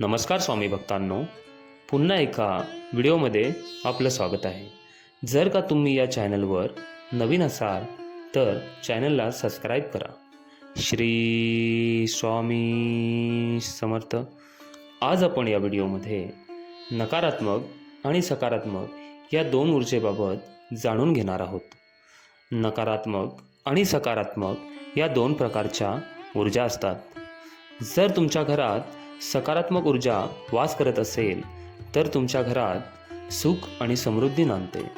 नमस्कार स्वामी भक्तांनो. पुन्हा एका व्हिडिओमध्ये आपलं स्वागत आहे. जर का तुम्ही या चॅनलवर नवीन असाल तर चॅनलला सबस्क्राईब करा. श्री स्वामी समर्थ. आज आपण या व्हिडिओमध्ये नकारात्मक आणि सकारात्मक या दोन ऊर्जेबाबत जाणून घेणार आहोत. नकारात्मक आणि सकारात्मक या दोन प्रकारच्या ऊर्जा असतात. जर तुमच्या घरात सकारात्मक ऊर्जा वास करत असेल तर तुमच्या घरात सुख आणि समृद्धी नांदते.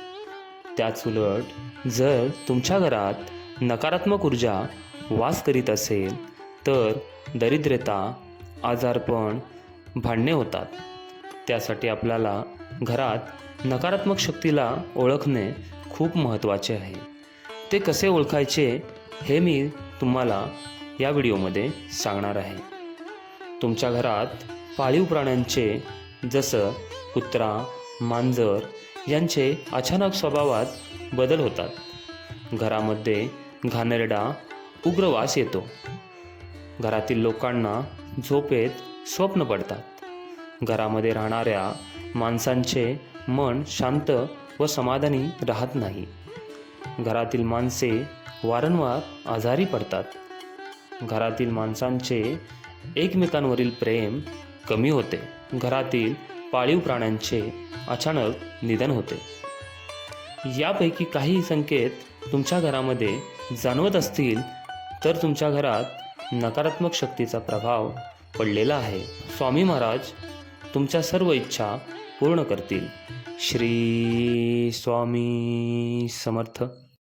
त्याच उलट जर तुमच्या घरात नकारात्मक ऊर्जा वास करीत असेल तर दरिद्रता आजारपण भांडणे होतात. त्यासाठी आपल्याला घरात नकारात्मक शक्तीला ओळखणे खूप महत्त्वाचे आहे. ते कसे ओळखायचे हे मी तुम्हाला या व्हिडिओमध्ये सांगणार आहे. तुमच्या घरात पाळीव प्राण्यांचे जसं कुत्रा मांजर यांचे अचानक स्वभावात बदल होतात. घरामध्ये घाणेरडा उग्र वास येतो. घरातील लोकांना झोपेत स्वप्न पडतात. घरामध्ये राहणाऱ्या माणसांचे मन शांत व समाधानी राहत नाही. घरातील माणसे वारंवार आजारी पडतात. घरातील माणसांचे एकमेकांवरील प्रेम कमी होते. घरातील पाळीव प्राण्यांचे अचानक निधन होते. यापैकी काही संकेत तुमच्या घरामध्ये जाणवत असतील तर तुमच्या घरात नकारात्मक शक्तीचा प्रभाव पडलेला आहे. स्वामी महाराज तुमच्या सर्व इच्छा पूर्ण करतील. श्री स्वामी समर्थ.